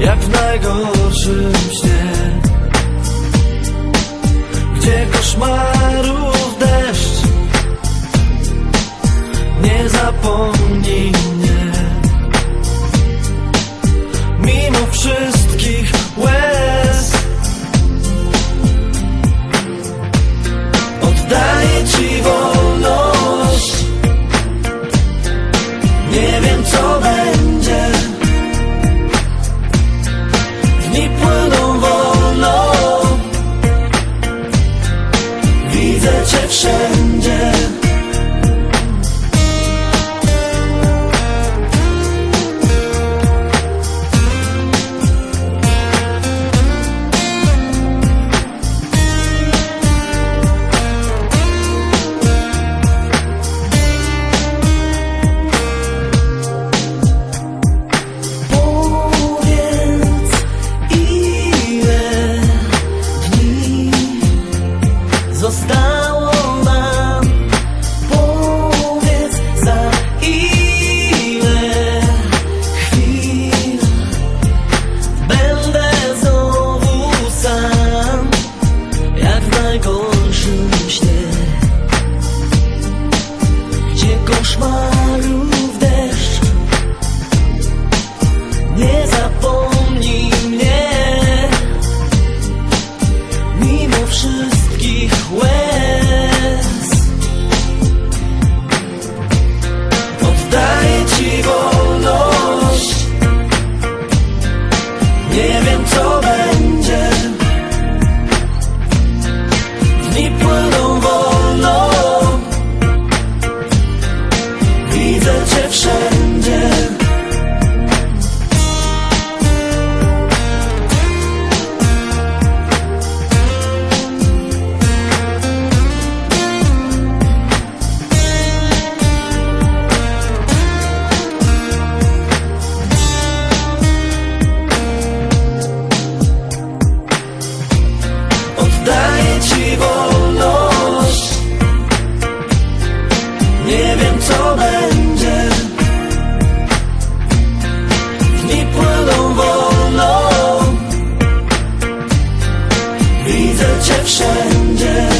jak w najgorszym śnie. Gdzie koszmarów deszcz? Nie zapomni zostało nam? Powiedz za ile chwil Będę znowu sam? Jak w najgorszym śnie. Gdzie koszmarów Nie wiem cię wszędzie.